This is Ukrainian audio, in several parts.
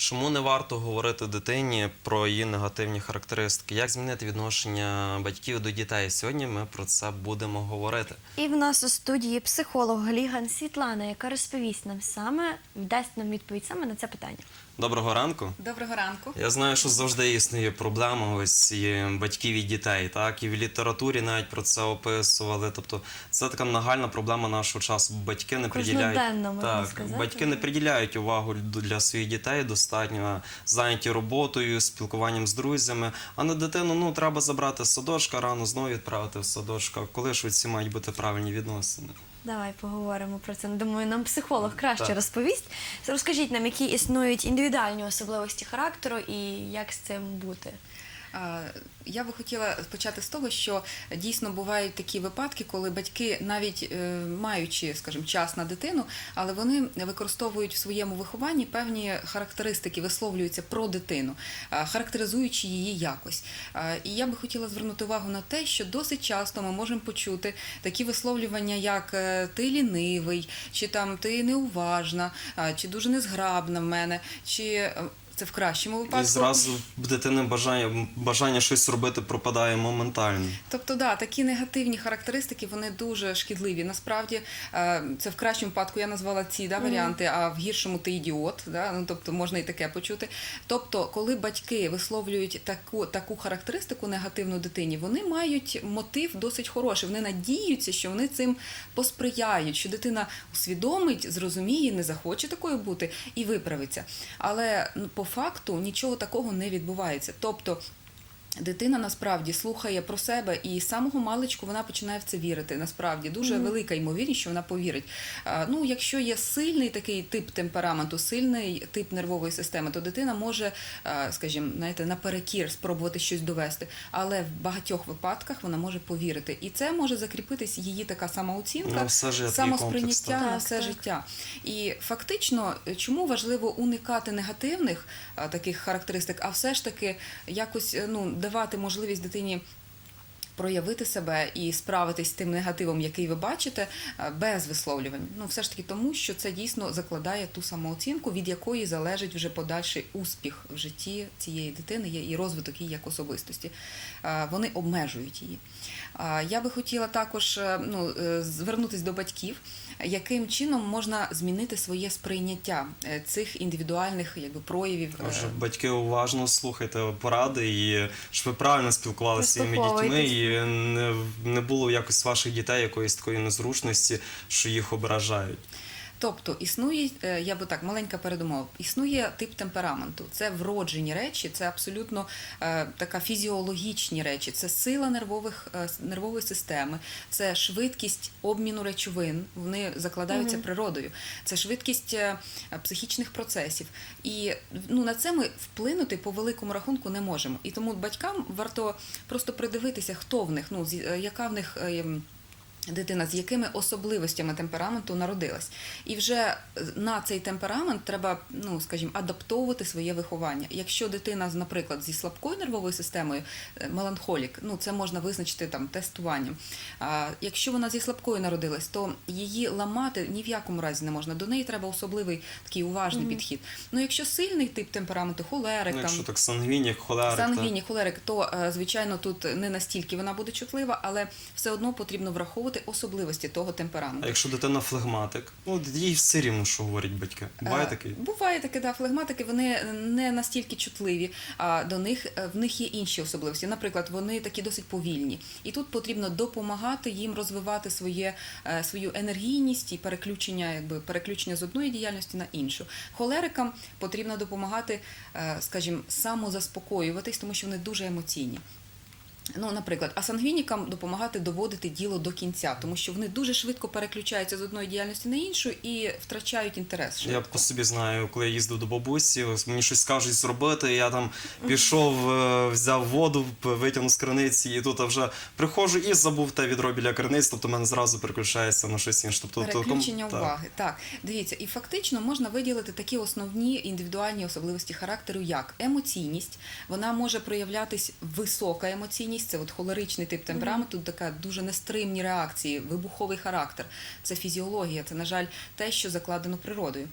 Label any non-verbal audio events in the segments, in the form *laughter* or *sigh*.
Чому не варто говорити дитині про її негативні характеристики? Як змінити відношення батьків до дітей? Сьогодні ми про це будемо говорити. І в нас у студії психолог Гліган Світлана, яка розповість нам саме, дасть нам відповідь саме на це питання. Доброго ранку. Доброго ранку. Я знаю, що завжди існує проблема ось і батьків і дітей, так і в літературі навіть про це описували. Тобто це така нагальна проблема нашого часу. Батьки не приділяють так, сказати. батьки не приділяють увагу для своїх дітей, достатньо зайняті роботою, спілкуванням з друзями. А на дитину ну треба забрати з садочка, рано знову відправити в садочка. Коли ж ці мають бути правильні відносини? Давай поговоримо про це. Думаю, нам психолог краще Так. розповість. Розкажіть нам, які існують індивідуальні особливості характеру і як з цим бути. Я би хотіла почати з того, що дійсно бувають такі випадки, коли батьки, навіть е, маючи, скажімо, час на дитину, але вони використовують в своєму вихованні певні характеристики, висловлюються про дитину, характеризуючи її якось. І я би хотіла звернути увагу на те, що досить часто ми можемо почути такі висловлювання, як е, ти лінивий, чи там ти неуважна, чи дуже незграбна в мене, чи е, це в кращому випадку. І зразу в дитини бажання бажання щось робити пропадає моментально. Тобто, да, такі негативні характеристики вони дуже шкідливі. Насправді, е, це в кращому випадку я назвала ці да, варіанти, а в гіршому ти ідіот. Да? Ну, тобто можна і таке почути. Тобто, коли батьки висловлюють таку, таку характеристику негативну дитині, вони мають мотив досить хороший. Вони надіються, що вони цим посприяють, що дитина усвідомить, зрозуміє, не захоче такою бути і виправиться. Але ну, по факту нічого такого не відбувається. Тобто. Дитина насправді слухає про себе, і з самого маличку вона починає в це вірити. Насправді дуже велика ймовірність, що вона повірить. А, Ну, якщо є сильний такий тип темпераменту, сильний тип нервової системи, то дитина може, а, скажімо, знаєте, наперекір спробувати щось довести. Але в багатьох випадках вона може повірити, і це може закріпитись її така самооцінка, На все самосприйняття так. на все так. життя. І фактично, чому важливо уникати негативних а, таких характеристик, а все ж таки якось е, ну, давати можливість дитині. Проявити себе і справитись з тим негативом, який ви бачите, е, без висловлювань. Ну, все ж таки, тому що це дійсно закладає ту самооцінку, від якої залежить вже подальший успіх в житті цієї дитини і розвиток її як особистості. Е, Вони обмежують її. Я би хотіла також е, ну, е, звернутися до батьків, яким чином можна змінити своє сприйняття е, цих індивідуальних якби, проявів. е, Отже, батьки уважно слухайте поради і щоб ви правильно спілкувалися зі своїми дітьми і не, було якось ваших дітей якоїсь такої незручності, що їх ображають. Тобто існує, е, я би так, маленька передумова, існує тип темпераменту. Це вроджені речі, це абсолютно е, така фізіологічні речі, це сила нервових, е, нервової системи, це швидкість обміну речовин, вони закладаються природою, це швидкість е, психічних процесів. І ну, на це ми вплинути по великому рахунку не можемо. І тому батькам варто просто придивитися, хто в них, ну, е, яка в них. е, Дитина з якими особливостями темпераменту народилась, і вже е, на цей темперамент треба, ну скажімо, адаптовувати своє виховання. Якщо дитина, наприклад, зі слабкою нервовою системою, е, меланхолік, ну це можна визначити там тестуванням. А якщо вона зі слабкою народилась, то її ламати ні в якому разі не можна. До неї треба особливий такий уважний підхід. Ну якщо сильний тип темпераменту, холерик, Ну, там так сангвінік, холерик, та- холерик, то е, звичайно тут не настільки вона буде чутлива, але все одно потрібно враховувати особливості того а якщо дитина флегматик, ну їй все рівно, що говорять батьки. Буває Е, такий? Буває таке, да, флегматики, вони не настільки чутливі, а до них е, в них є інші особливості. Наприклад, вони такі досить повільні. І тут потрібно допомагати їм розвивати своє, е, свою енергійність і переключення, якби переключення з одної діяльності на іншу. Холерикам потрібно допомагати, скажімо, самозаспокоюватись, тому що вони дуже емоційні. Ну, наприклад, а сангвінікам допомагати доводити діло до кінця, тому що вони дуже швидко переключаються з одної діяльності на іншу і втрачають інтерес. Я по собі знаю, коли я їздив до бабусі, мені щось скажуть зробити, я там пішов, е, взяв воду, витягнув з криниці, і тут вже приходжу і забув те відро біля криниць, тобто в мене зразу переключається на щось інше. Тобто, то- Переключення так. уваги. Так, дивіться, і фактично можна виділити такі основні індивідуальні особливості характеру, як емоційність. Вона може проявлятись висока емоційність, це от холеричний тип темпераменту, така дуже нестримні реакції, вибуховий характер. Це фізіологія, це, на жаль, те, що закладено природою.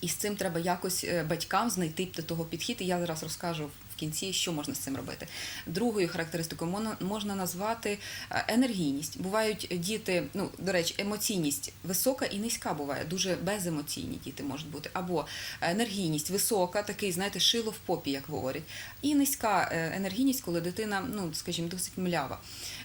І з цим треба якось е, батькам знайти до того підхід. І я зараз розкажу в кінці, що можна з цим робити. Другою характеристикою можна, можна назвати е, енергійність. Бувають діти, ну до речі, емоційність висока і низька буває. Дуже беземоційні діти можуть бути. Або енергійність висока, такий, знаєте, шило в попі, як говорять. І низька е, енергійність, коли дитина, ну скажімо, досить млява.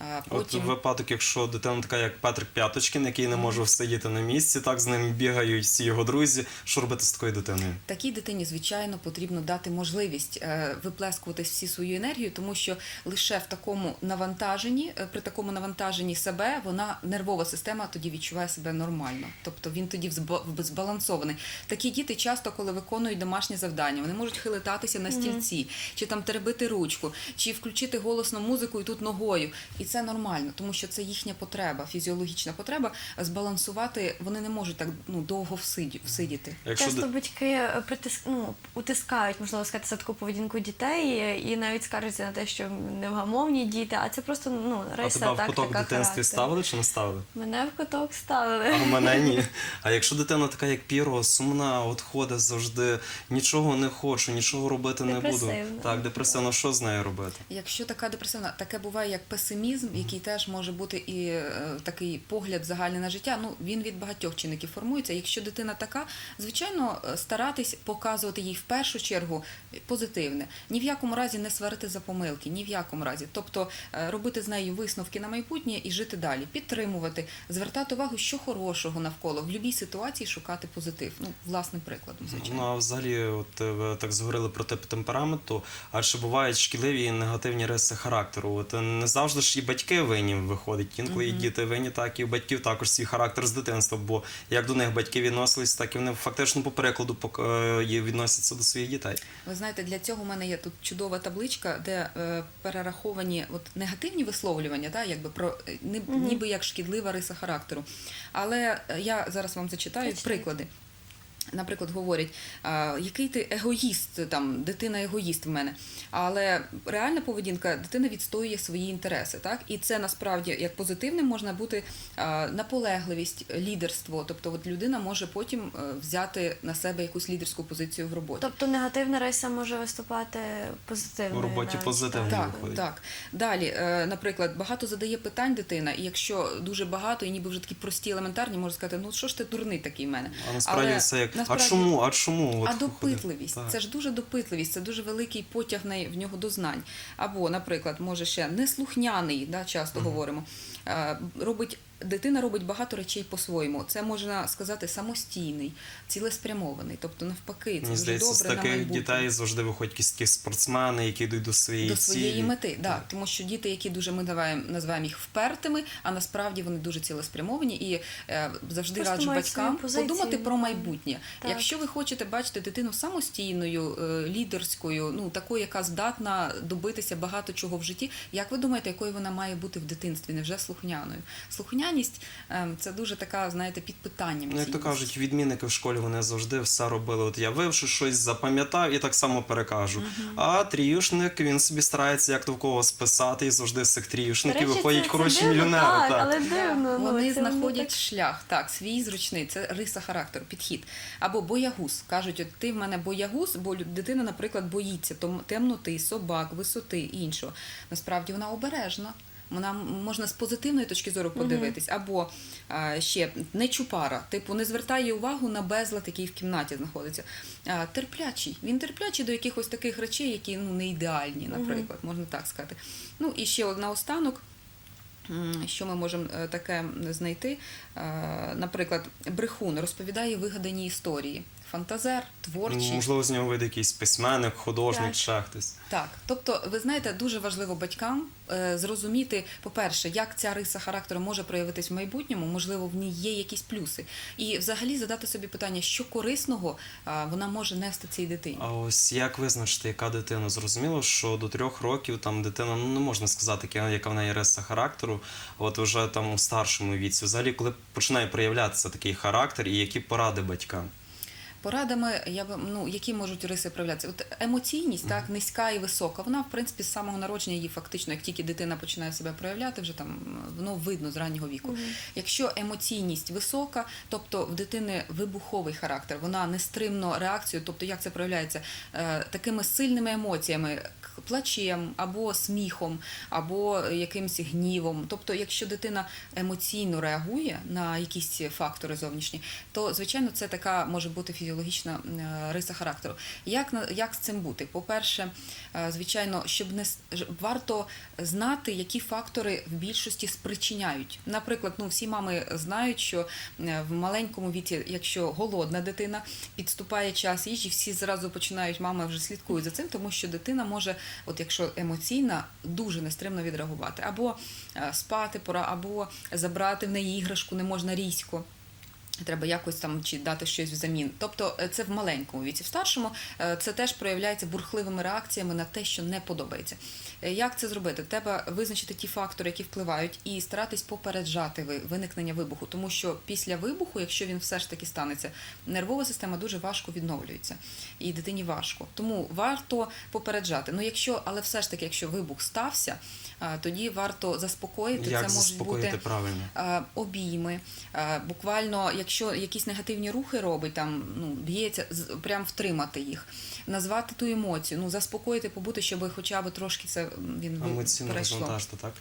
Е, От випадок, якщо дитина така, як Петрик П'яточкин, який не може всидіти на місці, так з ним бігають всі його друзі. Що робити з такою дитиною? Такій дитині, звичайно, потрібно дати можливість е, виплескувати всі свою енергію, тому що лише в такому навантаженні, е, при такому навантаженні себе, вона нервова система тоді відчуває себе нормально. Тобто він тоді збалансований. Такі діти часто, коли виконують домашні завдання, вони можуть хилитатися на стільці, чи там теребити ручку, чи включити голосно музику і тут ногою. І це нормально, тому що це їхня потреба, фізіологічна потреба. Збалансувати вони не можуть так ну довго всидіти. Якщо Часто батьки е, притис... ну, утискають, можливо сказати, за таку поведінку дітей е, і навіть скаржаться на те, що невгамовні діти, а це просто ну, а риса тебе в куток в така дитинстві характеру. ставили чи не ставили? Мене в куток ставили. А в мене ні. *laughs* А якщо дитина така, як Піро, сумна, от ходить завжди, нічого не хочу, нічого робити не буду. Так, депресивно, що з нею робити? Якщо така депресивна, таке буває як песимізм, який теж може бути і е, такий погляд загальний на життя. Ну він від багатьох чинників формується. Якщо дитина така, звичайно, старатись показувати їй в першу чергу позитивне. Ні в якому разі не сварити за помилки, ні в якому разі. Тобто е, робити з нею висновки на майбутнє і жити далі, підтримувати, звертати увагу, що хорошого навколо в будь-якій ситуації шукати позитив. Ну, власним прикладом, звичайно. Ну а взагалі, от е, ви так зговорили про тип темпераменту, а чи бувають шкідливі і негативні риси характеру? От е, не завжди ж і батьки винні виходить. Інколи і діти винні, так і у батьків також свій характер з дитинства. Бо як до них батьки відносились, так і вони фактично по перекладу відносяться до своїх дітей. Ви знаєте, для цього в мене є тут чудова табличка, де е, перераховані от негативні висловлювання, да, якби про ні, угу. ніби як шкідлива риса характеру. Але е, я зараз вам зачитаю Зачитайте. приклади. Наприклад, говорять, який ти егоїст, там дитина егоїст в мене. Але реальна поведінка дитина відстоює свої інтереси, так і це насправді як позитивним можна бути наполегливість, лідерство. Тобто, от людина може потім е, взяти на себе якусь лідерську позицію в роботі. Тобто негативна риса може виступати позитивно. У роботі позитивно. Так, виходить. так. Далі, е, наприклад, багато задає питань дитина, і якщо дуже багато, і ніби вже такі прості, елементарні, можна сказати, ну що ж ти дурний такий в мене. А насправді Але це як насправді- а чому? А чому? А допитливість Так. це ж дуже допитливість, це дуже великий потяг в нього до знань. Або, наприклад, може ще неслухняний, да, часто говоримо. Е, Робить дитина робить багато речей по-своєму. Це можна сказати самостійний, цілеспрямований. Тобто, навпаки, це Мені дуже здається, з добре на таких майбутнє. дітей завжди виходять якісь такі спортсмени, які йдуть до своєї до своєї цілі. мети, да, тому що діти, які дуже ми називаємо, називаємо їх впертими, а насправді вони дуже цілеспрямовані і е, завжди Просто раджу мають батькам свою позицію, подумати про майбутнє. Так. Якщо ви хочете бачити дитину самостійною, е, лідерською, ну такою, яка здатна добитися багато чого в житті, як ви думаєте, якою вона має бути в дитинстві? Невже слухняною? Слухняність е, це дуже така, знаєте, під питанням. Ну, як то кажуть, відмінники в школі вони завжди все робили. От я вивши щось, запам'ятав і так само перекажу. А тріюшник він собі старається як то в кого списати, і завжди з цих тріюшників виходять хороші це мільйонери. Так, так. але дивно. ну, Вони це знаходять так- шлях, так, свій зручний, це риса характеру, підхід. Або боягуз. Кажуть, от ти в мене боягуз, бо дитина, наприклад, боїться том- темноти, собак, висоти і іншого. Насправді вона обережна. Вона можна з позитивної точки зору подивитись, або а, ще не чупара, типу не звертає увагу на безлад, який в кімнаті знаходиться. А, терплячий. Він терплячий до якихось таких речей, які ну не ідеальні, наприклад, можна так сказати. Ну і ще от наостанок. Що ми можемо е, таке знайти? Наприклад, брехун розповідає вигадані історії. Фантазер, творчий. Можливо, з нього вийде якийсь письменник, художник, Так. ще хтось. Так, тобто, ви знаєте, дуже важливо батькам е, зрозуміти, по-перше, як ця риса характеру може проявитись в майбутньому, можливо, в ній є якісь плюси, і взагалі задати собі питання, що корисного а, вона може нести цій дитині. А ось як визначити, яка дитина? Зрозуміло, що до трьох років там дитина ну не можна сказати, яка, яка в неї риса характеру. От вже там у старшому віці. Взагалі, коли починає проявлятися такий характер, і які поради батькам? Порадами, я б ну які можуть риси проявлятися. От емоційність, так низька і висока. Вона в принципі з самого народження її фактично, як тільки дитина починає себе проявляти, вже там воно видно з раннього віку. Якщо емоційність висока, тобто в дитини вибуховий характер, вона нестримно реакцію, тобто як це проявляється Е, такими сильними емоціями, плачем або сміхом, або якимось гнівом. Тобто, якщо дитина емоційно реагує на якісь фактори зовнішні, то звичайно це така може бути фізіологічна е, риса характеру. Як як з цим бути? По-перше, е, звичайно, щоб не варто знати, які фактори в більшості спричиняють. Наприклад, ну всі мами знають, що е, в маленькому віці, якщо голодна дитина, підступає час їжі, всі зразу починають, мами вже слідкують за цим, тому що дитина може, от якщо емоційна, дуже нестримно відреагувати. Або спати пора, або забрати в неї іграшку не можна різко. Треба якось там чи дати щось взамін. Тобто е, це в маленькому віці. В старшому е, це теж проявляється бурхливими реакціями на те, що не подобається. Е, Як це зробити? Треба визначити ті фактори, які впливають, і старатись попереджати виникнення вибуху, тому що після вибуху, якщо він все ж таки станеться, нервова система дуже важко відновлюється, і дитині важко. Тому варто попереджати. Ну якщо, але все ж таки, якщо вибух стався, тоді варто заспокоїти. Як це можуть заспокоїти бути правильно? обійми. Буквально, якщо якісь негативні рухи робить, там ну б'ється, прям втримати їх, назвати ту емоцію, ну заспокоїти, побути, щоб хоча б трошки це він Емоційно перейшло. розвантажити, так?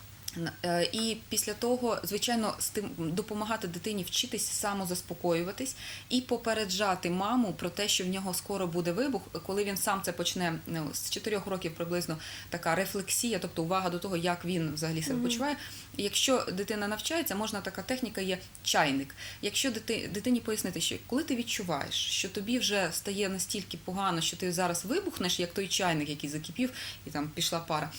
Е, І після того, звичайно, стим- допомагати дитині вчитись самозаспокоюватись і попереджати маму про те, що в нього скоро буде вибух, коли він сам це почне ну, з 4 років приблизно така рефлексія, тобто увага до того, як він взагалі себе почуває. І якщо дитина навчається, можна така техніка є чайник. Якщо дити, дитині пояснити, що коли ти відчуваєш, що тобі вже стає настільки погано, що ти зараз вибухнеш, як той чайник, який закипів, і там пішла пара.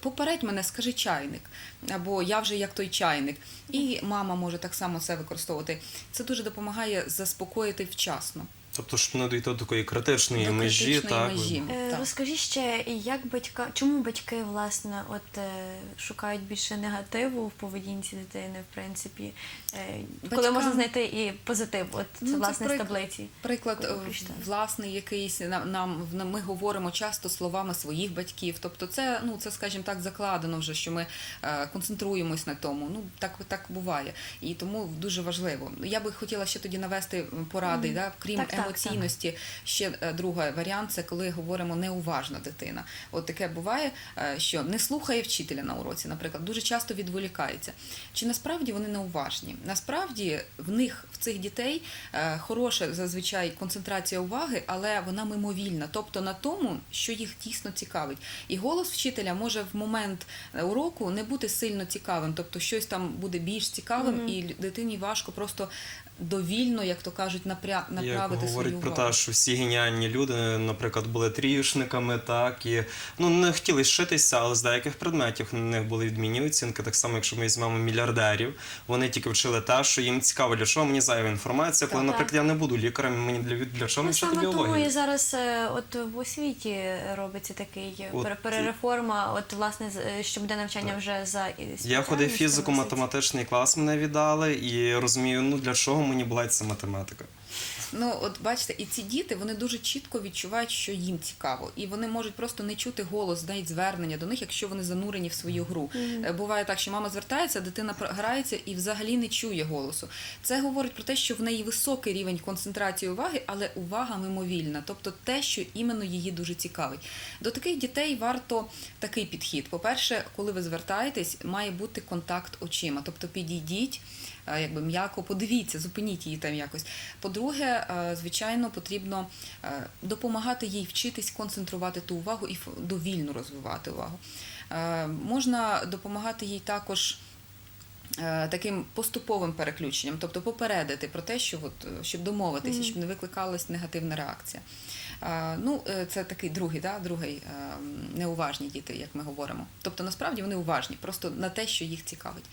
Попередь мене, скажи чайник, або я вже як той чайник. І мама може так само це використовувати. Це дуже допомагає заспокоїти вчасно. Тобто, щоб не дійти до такої критичної До межі, критичної так? межі. Е, Так. Розкажіть ще, як батька, чому батьки власне от е, шукають більше негативу в поведінці дитини, в принципі, е, коли Батькам- можна знайти і позитив? От це, Ну, це власне з прик- таблиці. Приклад Коли е, власний якийсь на- нам в- ми говоримо часто словами своїх батьків. Тобто, це ну це, скажімо так, закладено вже, що ми е, концентруємось на тому. Ну так так буває, і тому дуже важливо. Я би хотіла ще тоді навести поради, да, крім Так, так, так. емоційності. Ще е, другий варіант це коли говоримо неуважна дитина. От таке буває, е, що не слухає вчителя на уроці, наприклад, дуже часто відволікається. Чи насправді вони неуважні? Насправді в них в цих дітей е, хороша зазвичай концентрація уваги, але вона мимовільна, тобто на тому, що їх дійсно цікавить. І голос вчителя може в момент уроку не бути сильно цікавим, тобто щось там буде більш цікавим, Мгм. і дитині важко просто довільно, як то кажуть, напря... Як направити говорять свою про увагу. те, що всі геніальні люди, наприклад, були тріюшниками, так і ну не хотіли шитися, але з деяких предметів на них були відмінні оцінки. Так само, якщо ми візьмемо мільярдерів, вони тільки вчили те, що їм цікаво, для чого мені зайва інформація, коли, Так. наприклад, я не буду лікарем, мені для для чого Ну, мені вчити саме тому і зараз е, от в освіті робиться такий От, перереформа, от власне з- е, що буде навчання вже за Я ходив спеціальністю, фізико-математичний клас, мене віддали, і розумію, ну для чого мені була ця математика. Ну, от бачите, і ці діти вони дуже чітко відчувають, що їм цікаво, і вони можуть просто не чути голос, навіть звернення до них, якщо вони занурені в свою гру. Е, Буває так, що мама звертається, дитина грається і взагалі не чує голосу. Це говорить про те, що в неї високий рівень концентрації уваги, але увага мимовільна, тобто те, що іменно її дуже цікавить. До таких дітей варто такий підхід. По-перше, коли ви звертаєтесь, має бути контакт очима, тобто підійдіть. Е, Якби м'яко подивіться, зупиніть її там якось. По-друге, е, звичайно, потрібно е, допомагати їй вчитись концентрувати ту увагу і довільно розвивати увагу. Можна допомагати їй також. Е, Таким поступовим переключенням, тобто попередити про те, що от, е, щоб домовитися, Мгм. щоб не викликалась негативна реакція. Ну, е, це такий другий, да, другий неуважні діти, як ми говоримо. Тобто, насправді вони уважні, просто на те, що їх цікавить.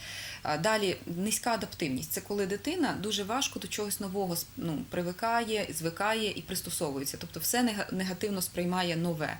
Далі низька адаптивність. Це коли дитина дуже важко до чогось нового ну, привикає, звикає і пристосовується. Тобто все нега- негативно сприймає нове.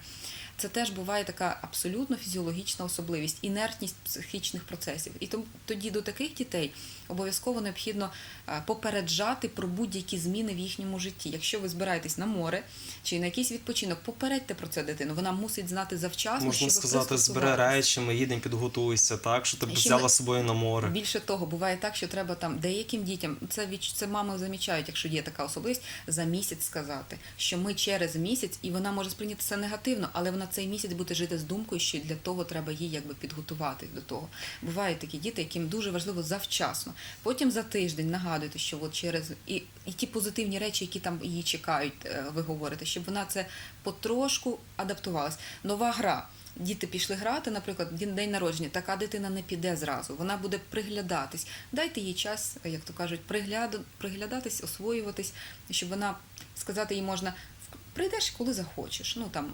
Це теж буває така абсолютно фізіологічна особливість, інертність психічних процесів. І тоді до таких дітей обов'язково необхідно е, попереджати про будь-які зміни в їхньому житті. Якщо ви збираєтесь на море чи на якийсь відпочинок, попередьте про це дитину. Вона мусить знати завчасно, Можна щоб сказати, збери пристосуватись. речі, ми їдемо, підготуйся, так, що ти б взяла ми- з собою на море. Більше того, буває так, що треба там деяким дітям, це від це мами замічають, якщо є така особливість, за місяць сказати, що ми через місяць, і вона може сприйняти це негативно, але вона цей місяць буде жити з думкою, що для того треба їй якби підготувати до того. Бувають такі діти, яким дуже важливо завчасно. Потім за тиждень нагадуйте, що от через і, і ті позитивні речі, які там її чекають, е, ви говорите, щоб вона це потрошку адаптувалась. Нова гра. Діти пішли грати, наприклад, день народження, така дитина не піде зразу, вона буде приглядатись. Дайте їй час, як то кажуть, пригляду, приглядатись, освоюватись, щоб вона сказати їй можна прийдеш, коли захочеш. Ну там,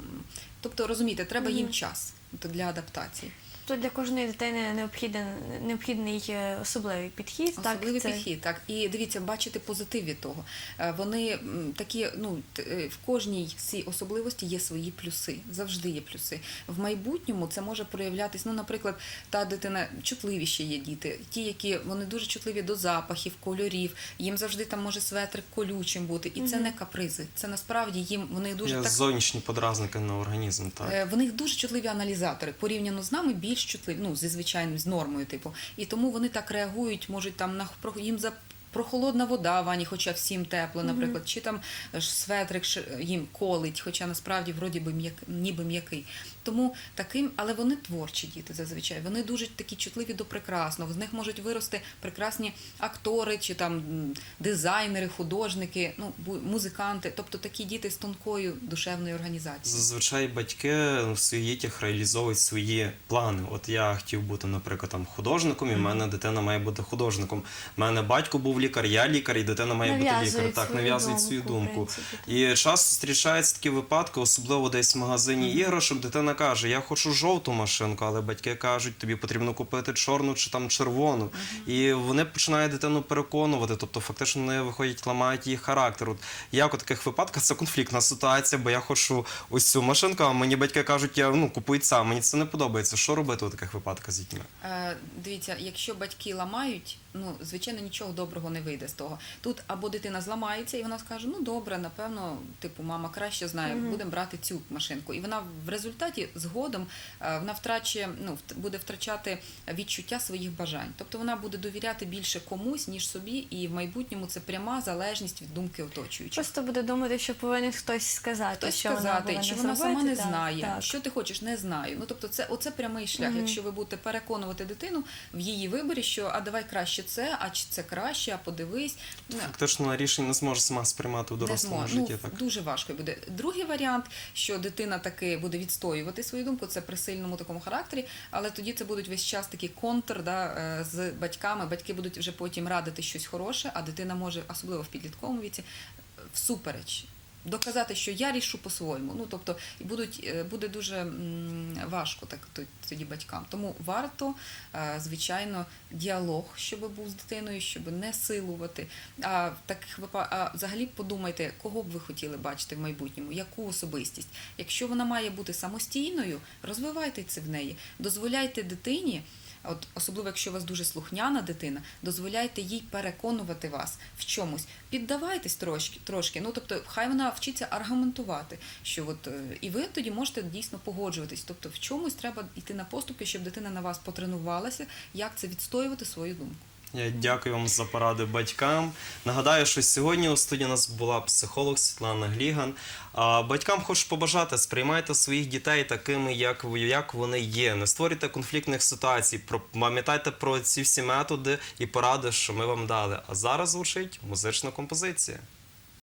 тобто розумієте, треба їм час для адаптації. Тут для кожної дитини необхіден необхідний е, особливий підхід. Особливий так, це- так. І дивіться, бачите позитив від того. Е, Вони такі, ну, е, в кожній цій особливості є свої плюси. Завжди є плюси. В майбутньому це може проявлятись, ну, наприклад, та дитина, чутливіші є діти, ті, які вони дуже чутливі до запахів, кольорів, їм завжди там може светрик колючим бути. І це не капризи. Це насправді їм вони дуже так зовнішні подразники на організм, так. В них дуже чутливі аналізатори порівняно з нами більш чутливі, ну зі звичайним з нормою, типу. І тому вони так реагують, можуть там на їм за. Прохолодна вода в ванні, хоча всім тепло, наприклад, чи там светрик ш- їм колить, хоча насправді вроді би м'як, ніби м'який. Тому таким, але вони творчі діти зазвичай. Вони дуже такі чутливі до прекрасного. З них можуть вирости прекрасні актори, чи там дизайнери, художники, ну музиканти, тобто такі діти з тонкою душевною організацією. Зазвичай батьки в своїх дітях реалізовують свої плани. От я хотів бути, наприклад, там художником, і в мене дитина має бути художником. У мене батько був лікар, я лікар, і дитина має бути лікар. Так, нав'язують свою думку. І часто зустрічаються такі випадки, особливо десь в магазині іграшок. Дитина каже: Я хочу жовту машинку, але батьки кажуть, тобі потрібно купити чорну чи там червону. І вони починають дитину переконувати. Тобто, фактично, вони виходять, ламають її характер. От як у таких випадках це конфліктна ситуація, бо я хочу ось цю машинку, а мені батьки кажуть, я ну купуй сам, мені це не подобається. Що робити у таких випадках з дітьми? Е, Дивіться, якщо батьки ламають, ну звичайно нічого доброго не вийде з того. Тут або дитина зламається, і вона скаже: ну добре, напевно, типу, мама краще знає, будемо брати цю машинку. І вона в результаті згодом е, вона втрачає, ну буде втрачати відчуття своїх бажань. Тобто вона буде довіряти більше комусь ніж собі, і в майбутньому це пряма залежність від думки оточуючих. Просто буде думати, що повинен хтось сказати, Хтось що сказати, вона що вона сама не так, знає. так. Що ти хочеш, не знаю. Ну тобто, це оце прямий шлях. Якщо ви будете переконувати дитину в її виборі, що а давай краще це, а чи це краще, а подивись. Ну, Фактично рішення не зможе сама сприймати в дорослому житті. Ну, Так дуже важко буде. Другий варіант, що дитина таки буде відстоювати свою думку, це при сильному такому характері, але тоді це будуть весь час такі контр да, е, з батьками. Батьки будуть вже потім радити щось хороше, а дитина може, особливо в підлітковому віці, всупереч. Доказати, що я рішу по-своєму. Ну тобто, будуть е, буде дуже важко так тоді батькам. Тому варто, е, звичайно, діалог, щоб був з дитиною, щоб не силувати. А в таких а взагалі подумайте, кого б ви хотіли бачити в майбутньому, яку особистість. Якщо вона має бути самостійною, розвивайте це в неї, дозволяйте дитині. От особливо, якщо у вас дуже слухняна дитина, дозволяйте їй переконувати вас в чомусь. Піддавайтесь трошки, трошки. Ну тобто, хай вона вчиться аргументувати, що от е, і ви тоді можете дійсно погоджуватись. Тобто, в чомусь треба йти на поступки, щоб дитина на вас потренувалася, як це відстоювати свою думку. Я дякую вам за поради батькам. Нагадаю, що сьогодні у студії нас була психолог Світлана Гліган. А батькам хочу побажати, сприймайте своїх дітей такими, як, ви- як вони є. Не створюйте конфліктних ситуацій. Пам'ятайте про ці всі методи і поради, що ми вам дали. А зараз звучить музична композиція.